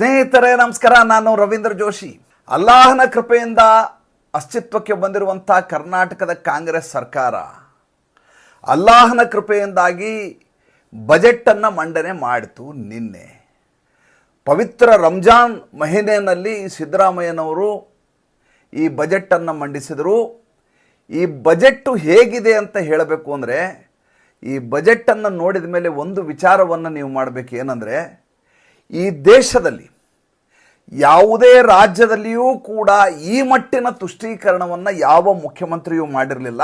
ಸ್ನೇಹಿತರೇ, ನಮಸ್ಕಾರ. ನಾನು ರವೀಂದ್ರ ಜೋಶಿ. ಅಲ್ಲಾಹನ ಕೃಪೆಯಿಂದ ಅಸ್ತಿತ್ವಕ್ಕೆ ಬಂದಿರುವಂಥ ಕರ್ನಾಟಕದ ಕಾಂಗ್ರೆಸ್ ಸರ್ಕಾರ ಅಲ್ಲಾಹನ ಕೃಪೆಯಿಂದಾಗಿ ಬಜೆಟನ್ನು ಮಂಡನೆ ಮಾಡಿತು ನಿನ್ನೆ. ಪವಿತ್ರ ರಂಜಾನ್ ಮಹಿನೆಯಲ್ಲಿ ಸಿದ್ದರಾಮಯ್ಯನವರು ಈ ಬಜೆಟನ್ನು ಮಂಡಿಸಿದರು. ಈ ಬಜೆಟ್ಟು ಹೇಗಿದೆ ಅಂತ ಹೇಳಬೇಕು ಅಂದರೆ, ಈ ಬಜೆಟನ್ನು ನೋಡಿದ ಮೇಲೆ ಒಂದು ವಿಚಾರವನ್ನು ನೀವು ಮಾಡಬೇಕು ಏನಂದರೆ ಈ ದೇಶದಲ್ಲಿ ಯಾವುದೇ ರಾಜ್ಯದಲ್ಲಿಯೂ ಕೂಡ ಈ ಮಟ್ಟಿನ ತುಷ್ಟೀಕರಣವನ್ನು ಯಾವ ಮುಖ್ಯಮಂತ್ರಿಯೂ ಮಾಡಿರಲಿಲ್ಲ.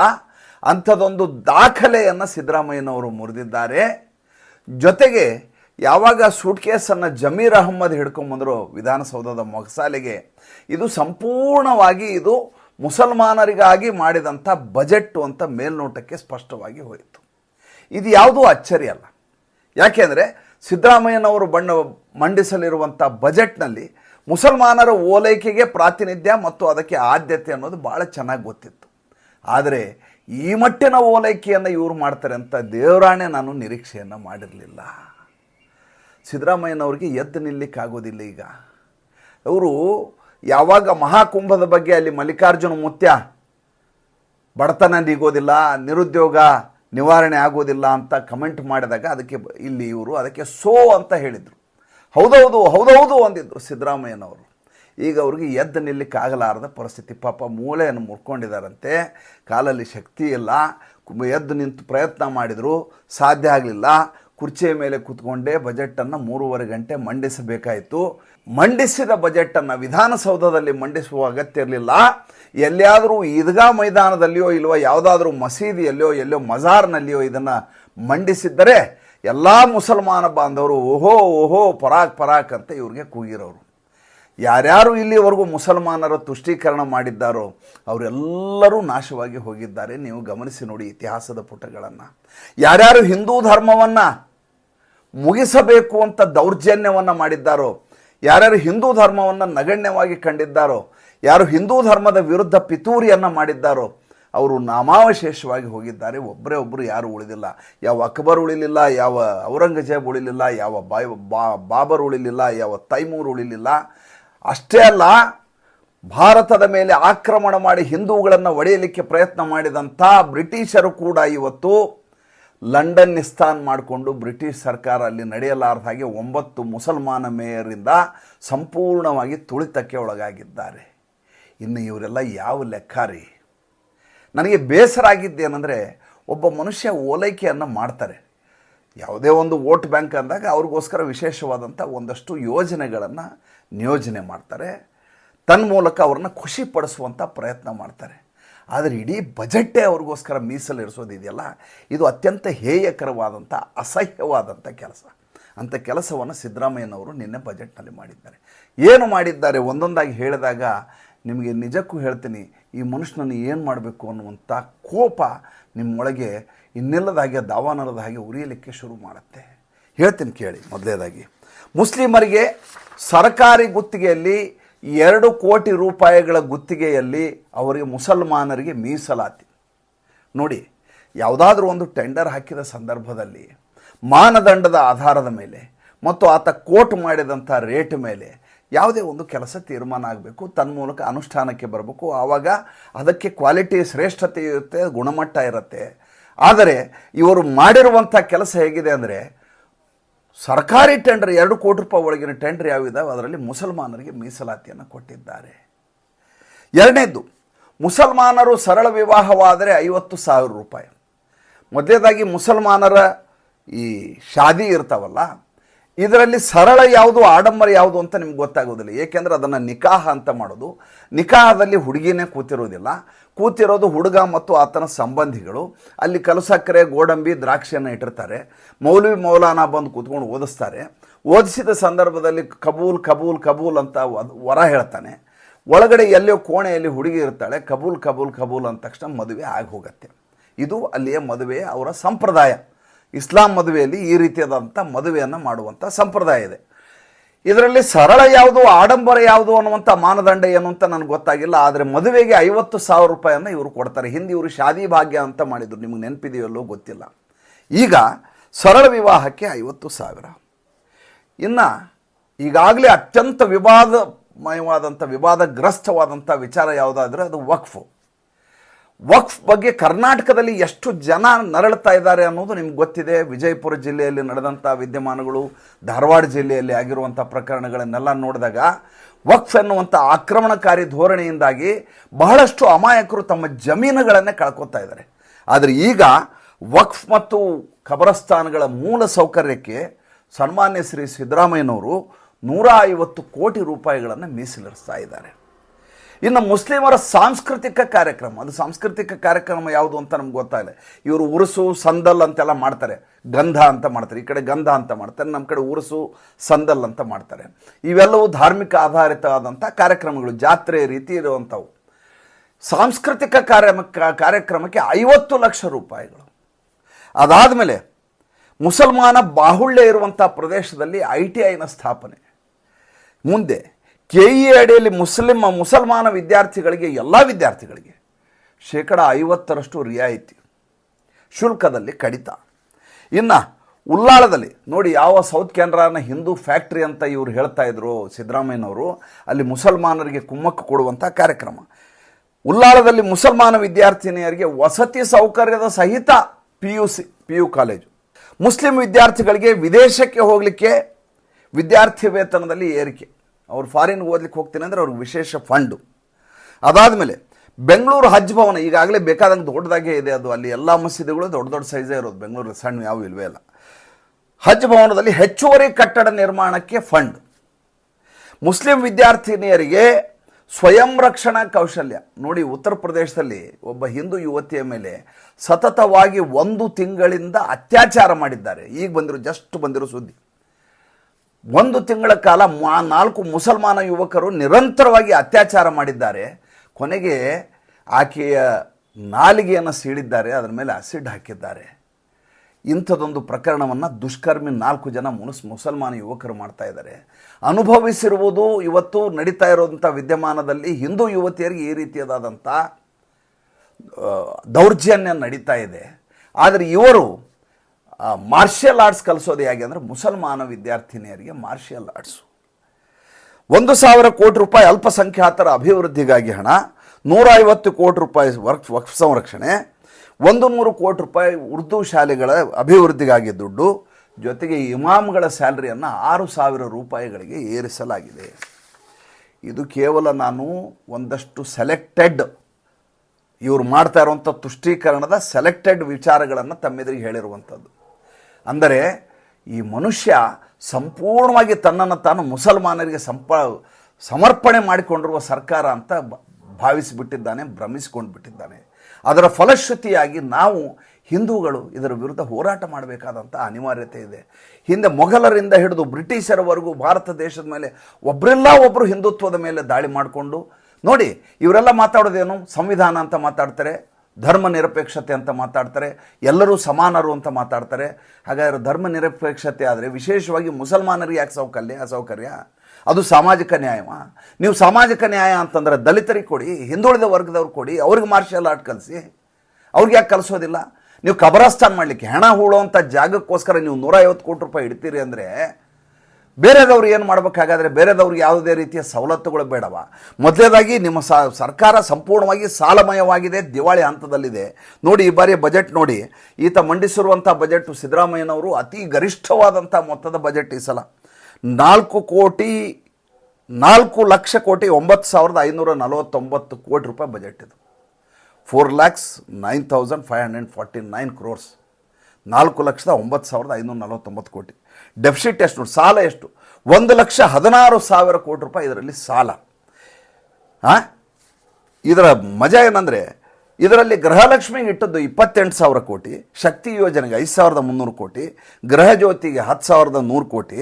ಅಂಥದ್ದೊಂದು ದಾಖಲೆಯನ್ನು ಸಿದ್ದರಾಮಯ್ಯನವರು ಮುರಿದಿದ್ದಾರೆ. ಜೊತೆಗೆ ಯಾವಾಗ ಸೂಟ್ ಕೇಸನ್ನು ಜಮೀರ್ ಅಹಮ್ಮದ್ ಹಿಡ್ಕೊಂಬಂದರು ವಿಧಾನಸೌಧದ ಮೊಗಸಾಲೆಗೆ, ಇದು ಸಂಪೂರ್ಣವಾಗಿ ಇದು ಮುಸಲ್ಮಾನರಿಗಾಗಿ ಮಾಡಿದಂಥ ಬಜೆಟ್ಟು ಅಂತ ಮೇಲ್ನೋಟಕ್ಕೆ ಸ್ಪಷ್ಟವಾಗಿ ಹೋಯಿತು. ಇದು ಯಾವುದೂ ಅಚ್ಚರಿ ಅಲ್ಲ ಯಾಕೆಂದರೆ ಸಿದ್ದರಾಮಯ್ಯನವರು ಬಣ್ಣ ಮಂಡಿಸಲಿರುವಂಥ ಬಜೆಟ್ನಲ್ಲಿ ಮುಸಲ್ಮಾನರ ಓಲೈಕೆಗೆ ಪ್ರಾತಿನಿಧ್ಯ ಮತ್ತು ಅದಕ್ಕೆ ಆದ್ಯತೆ ಅನ್ನೋದು ಭಾಳ ಚೆನ್ನಾಗಿ ಗೊತ್ತಿತ್ತು. ಆದರೆ ಈ ಮಟ್ಟಿನ ಓಲೈಕೆಯನ್ನು ಇವರು ಮಾಡ್ತಾರೆ ಅಂತ ದೇವರಾಣೆ ನಾನು ನಿರೀಕ್ಷೆಯನ್ನು ಮಾಡಿರಲಿಲ್ಲ. ಸಿದ್ದರಾಮಯ್ಯನವ್ರಿಗೆ ಎದ್ದು ನಿಲ್ಲಿಕ್ಕಾಗೋದಿಲ್ಲ ಈಗ. ಅವರು ಯಾವಾಗ ಮಹಾಕುಂಭದ ಬಗ್ಗೆ ಅಲ್ಲಿ ಮಲ್ಲಿಕಾರ್ಜುನ ಮುತ್ಯ ಬಡತನ ನೀಗೋದಿಲ್ಲ, ನಿರುದ್ಯೋಗ ನಿವಾರಣೆ ಆಗೋದಿಲ್ಲ ಅಂತ ಕಮೆಂಟ್ ಮಾಡಿದಾಗ ಅದಕ್ಕೆ ಇಲ್ಲಿ ಇವರು ಅದಕ್ಕೆ ಸೋ ಅಂತ ಹೇಳಿದರು. ಹೌದೌದು ಹೌದೌದು ಅಂದಿದ್ದರು ಸಿದ್ದರಾಮಯ್ಯನವರು. ಈಗ ಅವ್ರಿಗೆ ಎದ್ದು ನಿಲ್ಲಿಕ್ಕಾಗಲಾರದ ಪರಿಸ್ಥಿತಿ. ಪಾಪ ಮೂಳೆಯನ್ನು ಮುರ್ಕೊಂಡಿದ್ದಾರಂತೆ ಕಾಲಲ್ಲಿ ಶಕ್ತಿ ಇಲ್ಲ. ಎದ್ದು ನಿಂತು ಪ್ರಯತ್ನ ಮಾಡಿದರು. ಸಾಧ್ಯ ಆಗಲಿಲ್ಲ. ಕುರ್ಚಿಯ ಮೇಲೆ ಕೂತ್ಕೊಂಡೇ ಬಜೆಟನ್ನು ಮೂರುವರೆ ಗಂಟೆ ಮಂಡಿಸಬೇಕಾಯಿತು. ಮಂಡಿಸಿದ ಬಜೆಟನ್ನು ವಿಧಾನಸೌಧದಲ್ಲಿ ಮಂಡಿಸುವ ಅಗತ್ಯ ಇರಲಿಲ್ಲ. ಎಲ್ಲಿಯಾದರೂ ಈದ್ಗಾ ಮೈದಾನದಲ್ಲಿಯೋ ಇಲ್ವೋ ಯಾವುದಾದ್ರೂ ಮಸೀದಿಯಲ್ಲಿಯೋ ಎಲ್ಲೋ ಮಜಾರ್ನಲ್ಲಿಯೋ ಇದನ್ನು ಮಂಡಿಸಿದ್ದರೆ ಎಲ್ಲ ಮುಸಲ್ಮಾನ ಬಾಂಧವರು ಓಹೋ ಓಹೋ, ಪರಾಕ್ ಪರಾಕ್ ಅಂತ ಇವ್ರಿಗೆ ಕೂಗಿರೋರು. ಯಾರ್ಯಾರು ಇಲ್ಲಿವರೆಗೂ ಮುಸಲ್ಮಾನರ ತುಷ್ಟೀಕರಣ ಮಾಡಿದ್ದಾರೋ ಅವರೆಲ್ಲರೂ ನಾಶವಾಗಿ ಹೋಗಿದ್ದಾರೆ. ನೀವು ಗಮನಿಸಿ ನೋಡಿ ಇತಿಹಾಸದ ಪುಟಗಳನ್ನು. ಯಾರ್ಯಾರು ಹಿಂದೂ ಧರ್ಮವನ್ನು ಮುಗಿಸಬೇಕು ಅಂತ ದೌರ್ಜನ್ಯವನ್ನು ಮಾಡಿದ್ದಾರೋ ಯಾರ್ಯಾರು ಹಿಂದೂ ಧರ್ಮವನ್ನು ನಗಣ್ಯವಾಗಿ ಕಂಡಿದ್ದಾರೋ, ಯಾರು ಹಿಂದೂ ಧರ್ಮದ ವಿರುದ್ಧ ಪಿತೂರಿಯನ್ನು ಮಾಡಿದ್ದಾರೋ, ಅವರು ನಾಮಾವಶೇಷವಾಗಿ ಹೋಗಿದ್ದಾರೆ. ಒಬ್ಬರೇ ಒಬ್ಬರು ಯಾರು ಉಳಿದಿಲ್ಲ. ಯಾವ ಅಕ್ಬರ್ ಉಳಿಲಿಲ್ಲ, ಯಾವ ಔರಂಗಜೇಬ್ ಉಳಿಲಿಲ್ಲ, ಯಾವ ಬಾಯ್ ಬಾಬರ್ ಉಳಿಲಿಲ್ಲ, ಯಾವ ತೈಮೂರ್ ಉಳಿಲಿಲ್ಲ. ಅಷ್ಟೇ ಅಲ್ಲ, ಭಾರತದ ಮೇಲೆ ಆಕ್ರಮಣ ಮಾಡಿ ಹಿಂದೂಗಳನ್ನು ಒಡೆಯಲಿಕ್ಕೆ ಪ್ರಯತ್ನ ಮಾಡಿದಂಥ ಬ್ರಿಟಿಷರು ಕೂಡ ಇವತ್ತು ಲಂಡನ್ ನಿಸ್ತಾನ್ ಮಾಡಿಕೊಂಡು ಬ್ರಿಟಿಷ್ ಸರ್ಕಾರ ಅಲ್ಲಿ ನಡೆಯಲಾರದ ಹಾಗೆ ಒಂಬತ್ತು ಮುಸಲ್ಮಾನ ಮೇಯರಿಂದ ಸಂಪೂರ್ಣವಾಗಿ ತುಳಿತಕ್ಕೆ ಒಳಗಾಗಿದ್ದಾರೆ. ಇನ್ನು ಇವರೆಲ್ಲ ಯಾವ ಲೆಕ್ಕ ನನಗೆ ಬೇಸರ ಆಗಿದ್ದೇನೆಂದರೆ ಒಬ್ಬ ಮನುಷ್ಯ ಓಲೈಕೆಯನ್ನು ಮಾಡ್ತಾರೆ. ಯಾವುದೇ ಒಂದು ವೋಟ್ ಬ್ಯಾಂಕ್ ಅಂದಾಗ ಅವ್ರಿಗೋಸ್ಕರ ವಿಶೇಷವಾದಂಥ ಒಂದಷ್ಟು ಯೋಜನೆಗಳನ್ನು ನಿಯೋಜನೆ ಮಾಡ್ತಾರೆ. ತನ್ಮೂಲಕ ಅವ್ರನ್ನ ಖುಷಿಪಡಿಸುವಂಥ ಪ್ರಯತ್ನ ಮಾಡ್ತಾರೆ. ಆದರೆ ಇಡೀ ಬಜೆಟ್ಟೇ ಅವ್ರಿಗೋಸ್ಕರ ಮೀಸಲಿರಿಸೋದಿದೆಯಲ್ಲ ಇದು ಅತ್ಯಂತ ಹೇಯಕರವಾದಂಥ, ಅಸಹ್ಯವಾದಂಥ ಕೆಲಸ. ಅಂಥ ಕೆಲಸವನ್ನು ಸಿದ್ದರಾಮಯ್ಯನವರು ನಿನ್ನೆ ಬಜೆಟ್ನಲ್ಲಿ ಮಾಡಿದ್ದಾರೆ. ಏನು ಮಾಡಿದ್ದಾರೆ? ಒಂದೊಂದಾಗಿ ಹೇಳಿದಾಗ ನಿಮಗೆ ನಿಜಕ್ಕೂ ಹೇಳ್ತೀನಿ, ಈ ಮನುಷ್ಯನನ್ನು ಏನು ಮಾಡಬೇಕು ಅನ್ನುವಂಥ ಕೋಪ ನಿಮ್ಮೊಳಗೆ ಇನ್ನಿಲ್ಲದ ಹಾಗೆ ದಾವಾನರದ ಹಾಗೆ ಉರಿಯಲಿಕ್ಕೆ ಶುರು ಮಾಡುತ್ತೆ. ಹೇಳ್ತೀನಿ ಕೇಳಿ ಮೊದಲೇದಾಗಿ. ಮುಸ್ಲಿಮರಿಗೆ ಸರ್ಕಾರಿ ಗುತ್ತಿಗೆಯಲ್ಲಿ ಎರಡು ಕೋಟಿ ರೂಪಾಯಿಗಳ ಗುತ್ತಿಗೆಯಲ್ಲಿ ಅವರಿಗೆ ಮುಸಲ್ಮಾನರಿಗೆ ಮೀಸಲಾತಿ. ನೋಡಿ, ಯಾವುದಾದ್ರೂ ಒಂದು ಟೆಂಡರ್ ಹಾಕಿದ ಸಂದರ್ಭದಲ್ಲಿ ಮಾನದಂಡದ ಆಧಾರದ ಮೇಲೆ ಮತ್ತು ಆತ ಕೋಟ್ ಮಾಡಿದಂಥ ರೇಟ್ ಮೇಲೆ ಯಾವುದೇ ಒಂದು ಕೆಲಸ ತೀರ್ಮಾನ ಆಗಬೇಕು ತನ್ಮೂಲಕ ಅನುಷ್ಠಾನಕ್ಕೆ ಬರಬೇಕು. ಆವಾಗ ಅದಕ್ಕೆ ಕ್ವಾಲಿಟಿ ಶ್ರೇಷ್ಠತೆ ಇರುತ್ತೆ, ಗುಣಮಟ್ಟ ಇರುತ್ತೆ. ಆದರೆ ಇವರು ಮಾಡಿರುವಂಥ ಕೆಲಸ ಹೇಗಿದೆ ಅಂದರೆ ಸರ್ಕಾರಿ ಟೆಂಡರ್, ಎರಡು ಕೋಟಿ ರೂಪಾಯಿ ಒಳಗಿನ ಟೆಂಡರ್ ಯಾವಿದಾವೆ ಅದರಲ್ಲಿ ಮುಸಲ್ಮಾನರಿಗೆ ಮೀಸಲಾತಿಯನ್ನು ಕೊಟ್ಟಿದ್ದಾರೆ. ಎರಡನೇದು, ಮುಸಲ್ಮಾನರು ಸರಳ ವಿವಾಹವಾದರೆ ಐವತ್ತು ಸಾವಿರ ರೂಪಾಯಿ. ಮೊದಲೇದಾಗಿ ಮುಸಲ್ಮಾನರ ಈ ಶಾದಿ ಇರ್ತಾವಲ್ಲ ಇದರಲ್ಲಿ ಸರಳ ಯಾವುದು, ಆಡಂಬರ ಯಾವುದು ಅಂತ ನಿಮ್ಗೆ ಗೊತ್ತಾಗೋದಿಲ್ಲ. ಏಕೆಂದರೆ ಅದನ್ನು ನಿಕಾಹ ಅಂತ ಮಾಡೋದು. ನಿಕಾಹದಲ್ಲಿ ಹುಡುಗಿನೇ ಕೂತಿರೋದಿಲ್ಲ. ಕೂತಿರೋದು ಹುಡುಗ ಮತ್ತು ಆತನ ಸಂಬಂಧಿಗಳು. ಅಲ್ಲಿ ಕಲಸಕ್ಕರೆ ಗೋಡಂಬಿ, ದ್ರಾಕ್ಷಿಯನ್ನು ಇಟ್ಟಿರ್ತಾರೆ. ಮೌಲವಿ, ಮೌಲಾನ ಬಂದು ಕೂತ್ಕೊಂಡು ಓದಿಸ್ತಾರೆ. ಓದಿಸಿದ ಸಂದರ್ಭದಲ್ಲಿ ಕಬೂಲ್ ಕಬೂಲ್ ಕಬೂಲ್ ಅಂತ ವರ ಹೇಳ್ತಾನೆ. ಒಳಗಡೆ ಎಲ್ಲೋ ಕೋಣೆಯಲ್ಲಿ ಹುಡುಗಿ ಇರ್ತಾಳೆ. ಕಬೂಲ್ ಕಬೂಲ್ ಕಬೂಲ್ ಅಂದ ತಕ್ಷಣ ಮದುವೆ ಆಗಿ ಹೋಗುತ್ತೆ. ಇದು ಅಲ್ಲಿಯ ಮದುವೆ ಅವರ ಸಂಪ್ರದಾಯ. ಇಸ್ಲಾಂ ಮದುವೆಯಲ್ಲಿ ಈ ರೀತಿಯಾದಂಥ ಮದುವೆಯನ್ನು ಮಾಡುವಂಥ ಸಂಪ್ರದಾಯ ಇದೆ. ಇದರಲ್ಲಿ ಸರಳ ಯಾವುದು, ಆಡಂಬರ ಯಾವುದು ಅನ್ನುವಂಥ ಮಾನದಂಡ ಏನು ಅಂತ ನನಗೆ ಗೊತ್ತಾಗಿಲ್ಲ. ಆದರೆ ಮದುವೆಗೆ ಐವತ್ತು ಸಾವಿರ ರೂಪಾಯಿಯನ್ನು ಇವರು ಕೊಡ್ತಾರೆ. ಹಿಂದೆ ಇವರು ಶಾದಿ ಭಾಗ್ಯ ಅಂತ ಮಾಡಿದರು. ನಿಮ್ಗೆ ನೆನಪಿದೆಯಲ್ಲೋ ಗೊತ್ತಿಲ್ಲ. ಈಗ ಸರಳ ವಿವಾಹಕ್ಕೆ ಐವತ್ತು ಸಾವಿರ. ಇನ್ನು ಈಗಾಗಲೇ ಅತ್ಯಂತ ವಿವಾದಮಯವಾದಂಥ, ವಿವಾದಗ್ರಸ್ತವಾದಂಥ ವಿಚಾರ ಯಾವುದಾದ್ರೆ ಅದು ವಕ್ಫು. ವಕ್ಫ್ ಬಗ್ಗೆ ಕರ್ನಾಟಕದಲ್ಲಿ ಎಷ್ಟು ಜನ ನರಳ್ತಾ ಇದ್ದಾರೆ ಅನ್ನೋದು ನಿಮ್ಗೆ ಗೊತ್ತಿದೆ. ವಿಜಯಪುರ ಜಿಲ್ಲೆಯಲ್ಲಿ ನಡೆದಂಥ ವಿದ್ಯಮಾನಗಳು ಧಾರವಾಡ ಜಿಲ್ಲೆಯಲ್ಲಿ ಆಗಿರುವಂಥ ಪ್ರಕರಣಗಳನ್ನೆಲ್ಲ ನೋಡಿದಾಗ ವಕ್ಫ್ ಎನ್ನುವಂಥ ಆಕ್ರಮಣಕಾರಿ ಧೋರಣೆಯಿಂದಾಗಿ ಬಹಳಷ್ಟು ಅಮಾಯಕರು ತಮ್ಮ ಜಮೀನುಗಳನ್ನೇ ಕಳ್ಕೊತಾ ಇದ್ದಾರೆ. ಆದರೆ ಈಗ ವಕ್ಫ್ ಮತ್ತು ಖಬರಸ್ಥಾನಗಳ ಮೂಲ ಸೌಕರ್ಯಕ್ಕೆ ಸನ್ಮಾನ್ಯ ಶ್ರೀ ಸಿದ್ದರಾಮಯ್ಯನವರು ನೂರ ಐವತ್ತು ಕೋಟಿ ರೂಪಾಯಿಗಳನ್ನು ಮೀಸಲಿರಿಸ್ತಾ ಇದ್ದಾರೆ. ಇನ್ನು ಮುಸ್ಲಿಮರ ಸಾಂಸ್ಕೃತಿಕ ಕಾರ್ಯಕ್ರಮ. ಅದು ಸಾಂಸ್ಕೃತಿಕ ಕಾರ್ಯಕ್ರಮ ಯಾವುದು ಅಂತ ನಮ್ಗೆ ಗೊತ್ತಾಗಲ್ಲ ಇವರು ಉರುಸು, ಸಂದಲ್ ಅಂತೆಲ್ಲ ಮಾಡ್ತಾರೆ. ಗಂಧ ಅಂತ ಮಾಡ್ತಾರೆ. ಈ ಕಡೆ ಗಂಧ ಅಂತ ಮಾಡ್ತಾರೆ. ನಮ್ಮ ಕಡೆ ಉರುಸು, ಸಂದಲ್ ಅಂತ ಮಾಡ್ತಾರೆ. ಇವೆಲ್ಲವೂ ಧಾರ್ಮಿಕ ಆಧಾರಿತವಾದಂಥ ಕಾರ್ಯಕ್ರಮಗಳು. ಜಾತ್ರೆ ರೀತಿ ಇರುವಂಥವು. ಸಾಂಸ್ಕೃತಿಕ ಕಾರ್ಯ ಕಾರ್ಯಕ್ರಮಕ್ಕೆ ಐವತ್ತು ಲಕ್ಷ ರೂಪಾಯಿಗಳು. ಅದಾದ ಮೇಲೆ ಮುಸಲ್ಮಾನ ಬಾಹುಳ್ಯ ಇರುವಂಥ ಪ್ರದೇಶದಲ್ಲಿ ಐ ಟಿ ಐನ ಸ್ಥಾಪನೆ. ಮುಂದೆ ಕೆ ಇ ಅಡಿಯಲ್ಲಿ ಮುಸ್ಲಿಮ್, ಮುಸಲ್ಮಾನ ವಿದ್ಯಾರ್ಥಿಗಳಿಗೆ, ಎಲ್ಲ ವಿದ್ಯಾರ್ಥಿಗಳಿಗೆ ಶೇಕಡ ಐವತ್ತರಷ್ಟು ರಿಯಾಯಿತಿ ಶುಲ್ಕದಲ್ಲಿ ಕಡಿತ. ಇನ್ನು ಉಲ್ಲಾಳದಲ್ಲಿ ನೋಡಿ ಯಾವ ಸೌತ್ ಕೆನರಾನ ಹಿಂದೂ ಫ್ಯಾಕ್ಟ್ರಿ ಅಂತ ಇವರು ಹೇಳ್ತಾ ಇದ್ರು ಸಿದ್ದರಾಮಯ್ಯನವರು, ಅಲ್ಲಿ ಮುಸಲ್ಮಾನರಿಗೆ ಕುಮ್ಮಕ್ಕು ಕೊಡುವಂಥ ಕಾರ್ಯಕ್ರಮ. ಉಲ್ಲಾಳದಲ್ಲಿ ಮುಸಲ್ಮಾನ ವಿದ್ಯಾರ್ಥಿನಿಯರಿಗೆ ವಸತಿ ಸೌಕರ್ಯದ ಸಹಿತ P U C P U college Muslim ವಿದ್ಯಾರ್ಥಿಗಳಿಗೆ ವಿದೇಶಕ್ಕೆ ಹೋಗಲಿಕ್ಕೆ ವಿದ್ಯಾರ್ಥಿ ವೇತನದಲ್ಲಿ ಏರಿಕೆ. ಅವ್ರು ಫಾರಿನ್ ಓದ್ಲಿಕ್ಕೆ ಹೋಗ್ತೀನಿ ಅಂದರೆ ಅವ್ರಿಗೆ ವಿಶೇಷ ಫಂಡು ಅದಾದಮೇಲೆ ಬೆಂಗಳೂರು ಹಜ್ ಭವನ ಈಗಾಗಲೇ ಬೇಕಾದಂಗೆ ದೊಡ್ಡದಾಗೇ ಇದೆ ಅದು. ಅಲ್ಲಿ ಎಲ್ಲ ಮಸೀದಿಗಳು ದೊಡ್ಡ ದೊಡ್ಡ ಸೈಜೇ ಇರೋದು. ಬೆಂಗಳೂರು ಸಣ್ಣ ಯಾವ ಇಲ್ವೇ ಇಲ್ಲ. ಹಜ್ ಭವನದಲ್ಲಿ ಹೆಚ್ಚುವರಿ ಕಟ್ಟಡ ನಿರ್ಮಾಣಕ್ಕೆ ಫಂಡ್ ಮುಸ್ಲಿಂ ವಿದ್ಯಾರ್ಥಿನಿಯರಿಗೆ ಸ್ವಯಂ ರಕ್ಷಣಾ ಕೌಶಲ್ಯ. ನೋಡಿ, ಉತ್ತರ ಪ್ರದೇಶದಲ್ಲಿ ಒಬ್ಬ ಹಿಂದೂ ಯುವತಿಯ ಮೇಲೆ ಸತತವಾಗಿ ಒಂದು ತಿಂಗಳಿಂದ ಅತ್ಯಾಚಾರ ಮಾಡಿದ್ದಾರೆ. ಈಗ ಬಂದಿರೋ ಜಸ್ಟ್ ಬಂದಿರೋ ಸುದ್ದಿ. ಒಂದು ತಿಂಗಳ ಕಾಲ ಮಾ ನಾಲ್ಕು ಮುಸಲ್ಮಾನ ಯುವಕರು ನಿರಂತರವಾಗಿ ಅತ್ಯಾಚಾರ ಮಾಡಿದ್ದಾರೆ. ಕೊನೆಗೆ ಆಕೆಯ ನಾಲಿಗೆಯನ್ನು ಸೀಳಿದ್ದಾರೆ, ಅದರ ಮೇಲೆ ಆಸಿಡ್ ಹಾಕಿದ್ದಾರೆ. ಇಂಥದೊಂದು ಪ್ರಕರಣವನ್ನು ದುಷ್ಕರ್ಮಿ ನಾಲ್ಕು ಜನ ಮುನಸ್, ಮುಸಲ್ಮಾನ ಯುವಕರು ಮಾಡ್ತಾ ಇದ್ದಾರೆ. ಅನುಭವಿಸಿರುವುದು ಇವತ್ತು ನಡೀತಾ ಇರೋವಂಥ ವಿದ್ಯಮಾನದಲ್ಲಿ ಹಿಂದೂ ಯುವತಿಯರಿಗೆ ಈ ರೀತಿಯಾದಂಥ ದೌರ್ಜನ್ಯ ನಡೀತಾ ಇದೆ. ಆದರೆ ಇವರು ಮಾರ್ಷಿಯಲ್ ಆರ್ಟ್ಸ್ ಕಲಿಸೋದು ಹೇಗೆ ಅಂದರೆ ಮುಸಲ್ಮಾನ ವಿದ್ಯಾರ್ಥಿನಿಯರಿಗೆ ಮಾರ್ಷಿಯಲ್ ಆರ್ಟ್ಸು ಒಂದು ಸಾವಿರ ಕೋಟಿ ರೂಪಾಯಿ ಅಲ್ಪಸಂಖ್ಯಾತರ ಅಭಿವೃದ್ಧಿಗಾಗಿ ಹಣ ನೂರ ಐವತ್ತು ಕೋಟಿ ರೂಪಾಯಿ ವರ್ಕ್ ವಕ್ಫ್ ಸಂರಕ್ಷಣೆ, ಒಂದು ನೂರು ಕೋಟಿ ರೂಪಾಯಿ ಉರ್ದು ಶಾಲೆಗಳ ಅಭಿವೃದ್ಧಿಗಾಗಿ ದುಡ್ಡು, ಜೊತೆಗೆ ಇಮಾಮ್ಗಳ ಸ್ಯಾಲ್ರಿಯನ್ನು ಆರು ಸಾವಿರ ರೂಪಾಯಿಗಳಿಗೆ ಏರಿಸಲಾಗಿದೆ. ಇದು ಕೇವಲ ನಾನು ಒಂದಷ್ಟು ಸೆಲೆಕ್ಟೆಡ್ ಇವರು ಮಾಡ್ತಾ ಇರುವಂಥ ತುಷ್ಟೀಕರಣದ ಸೆಲೆಕ್ಟೆಡ್ ವಿಚಾರಗಳನ್ನು ತಮ್ಮೆದುರಿಗೆ ಹೇಳಿರುವಂಥದ್ದು. ಅಂದರೆ ಈ ಮನುಷ್ಯ ಸಂಪೂರ್ಣವಾಗಿ ತನ್ನನ್ನು ತಾನು ಮುಸಲ್ಮಾನರಿಗೆ ಸಂಪ ಸಮರ್ಪಣೆ ಮಾಡಿಕೊಂಡಿರುವ ಸರ್ಕಾರ ಅಂತ ಭಾವಿಸಿಬಿಟ್ಟಿದ್ದಾನೆ ಭ್ರಮಿಸಿಕೊಂಡು ಬಿಟ್ಟಿದ್ದಾನೆ ಅದರ ಫಲಶ್ರುತಿಯಾಗಿ ನಾವು ಹಿಂದೂಗಳು ಇದರ ವಿರುದ್ಧ ಹೋರಾಟ ಮಾಡಬೇಕಾದಂಥ ಅನಿವಾರ್ಯತೆ ಇದೆ. ಹಿಂದೆ ಮೊಘಲರಿಂದ ಹಿಡಿದು ಬ್ರಿಟಿಷರವರೆಗೂ ಭಾರತ ದೇಶದ ಮೇಲೆ ಒಬ್ಬರೆಲ್ಲ ಒಬ್ಬರು ಹಿಂದುತ್ವದ ಮೇಲೆ ದಾಳಿ ಮಾಡಿಕೊಂಡು ನೋಡಿ, ಇವರೆಲ್ಲ ಮಾತಾಡೋದೇನು? ಸಂವಿಧಾನ ಅಂತ ಮಾತಾಡ್ತಾರೆ. ಧರ್ಮ ನಿರಪೇಕ್ಷತೆ ಅಂತ ಮಾತಾಡ್ತಾರೆ, ಎಲ್ಲರೂ ಸಮಾನರು ಅಂತ ಮಾತಾಡ್ತಾರೆ. ಹಾಗಾದರೆ ಧರ್ಮ ನಿರಪೇಕ್ಷತೆ ಆದರೆ ವಿಶೇಷವಾಗಿ ಮುಸಲ್ಮಾನರಿಗೆ ಯಾಕೆ ಸೌಕರ್ಯ ಅಸೌಕರ್ಯ? ಅದು ಸಾಮಾಜಿಕ ನ್ಯಾಯವ? ನೀವು ಸಾಮಾಜಿಕ ನ್ಯಾಯ ಅಂತಂದ್ರೆ ದಲಿತರಿಗೆ ಕೊಡಿ, ಹಿಂದುಳಿದ ವರ್ಗದವ್ರು ಕೊಡಿ, ಅವ್ರಿಗೆ ಮಾರ್ಷಲ್ ಆರ್ಟ್ ಕಲಿಸಿ. ಅವ್ರಿಗೆ ಯಾಕೆ ಕಲಿಸೋದಿಲ್ಲ? ನೀವು ಕಬರಸ್ಥಾನ್ ಮಾಡಲಿಕ್ಕೆ ಹೆಣ ಹೂಳುವಂಥ ಜಾಗಕ್ಕೋಸ್ಕರ ನೀವು ನೂರ ಐವತ್ತು ಕೋಟಿ ರೂಪಾಯಿ ಇಡ್ತೀರಿ ಅಂದರೆ ಬೇರೆದವ್ರು ಏನು ಮಾಡಬೇಕಾಗಾದರೆ ಬೇರೆದವ್ರಿಗೆ ಯಾವುದೇ ರೀತಿಯ ಸವಲತ್ತುಗಳು ಬೇಡವ? ಮೊದಲೇದಾಗಿ ನಿಮ್ಮ ಸರ್ಕಾರ ಸಂಪೂರ್ಣವಾಗಿ ಸಾಲಮಯವಾಗಿದೆ, ದಿವಾಳಿ ಹಂತದಲ್ಲಿದೆ. ನೋಡಿ, ಈ ಬಾರಿ ಬಜೆಟ್ ನೋಡಿ. ಈತ ಮಂಡಿಸಿರುವಂಥ ಬಜೆಟ್ ಸಿದ್ದರಾಮಯ್ಯನವರು ಅತಿ ಗರಿಷ್ಠವಾದಂಥ ಮೊತ್ತದ ಬಜೆಟ್ ಈ ಸಲ. ನಾಲ್ಕು ಕೋಟಿ, ನಾಲ್ಕು ಲಕ್ಷ ಕೋಟಿ ಒಂಬತ್ತು ಸಾವಿರದ ಐನೂರ ನಲವತ್ತೊಂಬತ್ತು ಕೋಟಿ ರೂಪಾಯಿ ಬಜೆಟ್ ಇದು. Four lakhs nine thousand five hundred forty nine crores. ನಾಲ್ಕು ಲಕ್ಷದ ಒಂಬತ್ತು ಸಾವಿರದ ಐನೂರ ನಲವತ್ತೊಂಬತ್ತು ಕೋಟಿ. ಡೆಫಿಸಿಟ್ ಎಷ್ಟು ಸಾಲ ಎಷ್ಟು? ಒಂದು ಲಕ್ಷ ಹದಿನಾರು ಸಾವಿರ ಕೋಟಿ ರೂಪಾಯಿ ಇದರಲ್ಲಿ ಸಾಲ. ಹಾಂ ಇದರ ಮಜಾ ಏನಂದರೆ, ಇದರಲ್ಲಿ ಗೃಹಲಕ್ಷ್ಮಿಗೆ ಇಟ್ಟದ್ದು ಇಪ್ಪತ್ತೆಂಟು ಸಾವಿರ ಕೋಟಿ, ಶಕ್ತಿ ಯೋಜನೆಗೆ ಐದು ಸಾವಿರದ ಮುನ್ನೂರು ಕೋಟಿ, ಗೃಹ ಜ್ಯೋತಿಗೆ ಹತ್ತು ಸಾವಿರದ ನೂರು ಕೋಟಿ,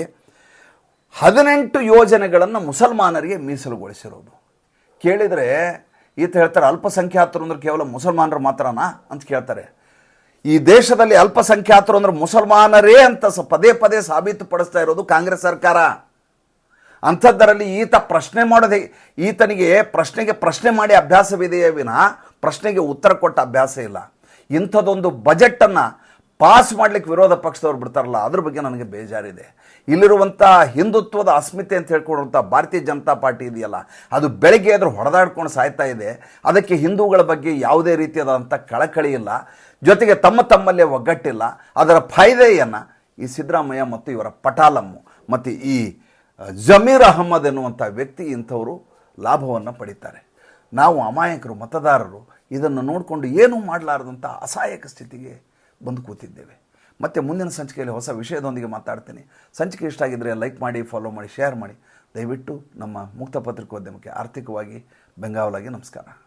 ಹದಿನೆಂಟು ಯೋಜನೆಗಳನ್ನು ಮುಸಲ್ಮಾನರಿಗೆ ಮೀಸಲುಗೊಳಿಸಿರೋದು. ಕೇಳಿದರೆ ಈತ ಹೇಳ್ತಾರೆ, ಅಲ್ಪಸಂಖ್ಯಾತರು ಅಂದ್ರೆ ಕೇವಲ ಮುಸಲ್ಮಾನರು ಮಾತ್ರನಾ ಅಂತ ಕೇಳ್ತಾರೆ. ಈ ದೇಶದಲ್ಲಿ ಅಲ್ಪಸಂಖ್ಯಾತರು ಅಂದ್ರೆ ಮುಸಲ್ಮಾನರೇ ಅಂತ ಪದೇ ಪದೇ ಸಾಬೀತುಪಡಿಸ್ತಾ ಇರೋದು ಕಾಂಗ್ರೆಸ್ ಸರ್ಕಾರ. ಅಂಥದ್ದರಲ್ಲಿ ಈತ ಪ್ರಶ್ನೆ ಮಾಡೋದೇ, ಈತನಿಗೆ ಪ್ರಶ್ನೆಗೆ ಪ್ರಶ್ನೆ ಮಾಡಿ ಅಭ್ಯಾಸವಿದೆಯೇ ವಿನ ಪ್ರಶ್ನೆಗೆ ಉತ್ತರ ಕೊಟ್ಟ ಅಭ್ಯಾಸ ಇಲ್ಲ. ಇಂಥದ್ದೊಂದು ಬಜೆಟನ್ನು ಪಾಸ್ ಮಾಡ್ಲಿಕ್ಕೆ ವಿರೋಧ ಪಕ್ಷದವ್ರು ಬಿಡ್ತಾರಲ್ಲ, ಅದ್ರ ಬಗ್ಗೆ ನನಗೆ ಬೇಜಾರಿದೆ. ಇಲ್ಲಿರುವಂಥ ಹಿಂದುತ್ವದ ಅಸ್ಮಿತೆ ಅಂತ ಹೇಳ್ಕೊಡುವಂಥ ಭಾರತೀಯ ಜನತಾ ಪಾರ್ಟಿ ಇದೆಯಲ್ಲ, ಅದು ಬೆಳಗ್ಗೆ ಅದ್ರ ಹೊಡೆದಾಡ್ಕೊಂಡು ಸಾಯ್ತಾ ಇದೆ. ಅದಕ್ಕೆ ಹಿಂದೂಗಳ ಬಗ್ಗೆ ಯಾವುದೇ ರೀತಿಯಾದಂಥ ಕಳಕಳಿ ಇಲ್ಲ. ಜೊತೆಗೆ ತಮ್ಮ ತಮ್ಮಲ್ಲೇ ಒಗ್ಗಟ್ಟಿಲ್ಲ. ಅದರ ಫಾಯ್ದೆಯನ್ನು ಈ ಸಿದ್ದರಾಮಯ್ಯ ಮತ್ತು ಇವರ ಪಟಾಲಮ್ಮು ಮತ್ತು ಈ ಜಮೀರ್ ಅಹಮ್ಮದ್ ಎನ್ನುವಂಥ ವ್ಯಕ್ತಿ ಇಂಥವರು ಲಾಭವನ್ನು ಪಡಿತಾರೆ. ನಾವು ಅಮಾಯಕರು, ಮತದಾರರು ಇದನ್ನು ನೋಡಿಕೊಂಡು ಏನೂ ಮಾಡಲಾರದಂಥ ಅಸಹಾಯಕ ಸ್ಥಿತಿಗೆ ಬಂದು ಕೂತಿದ್ದೇವೆ. ಮತ್ತು ಮುಂದಿನ ಸಂಚಿಕೆಯಲ್ಲಿ ಹೊಸ ವಿಷಯದೊಂದಿಗೆ ಮಾತಾಡ್ತೀನಿ. ಸಂಚಿಕೆ ಇಷ್ಟ ಆಗಿದ್ದರೆ ಲೈಕ್ ಮಾಡಿ ಫಾಲೋ ಮಾಡಿ ಶೇರ್ ಮಾಡಿ. ದಯವಿಟ್ಟು ನಮ್ಮ ಮುಕ್ತ ಪತ್ರಿಕೋದ್ಯಮಕ್ಕೆ ಆರ್ಥಿಕವಾಗಿ ಬೆಂಗಾವಲಾಗಿ ನಮಸ್ಕಾರ.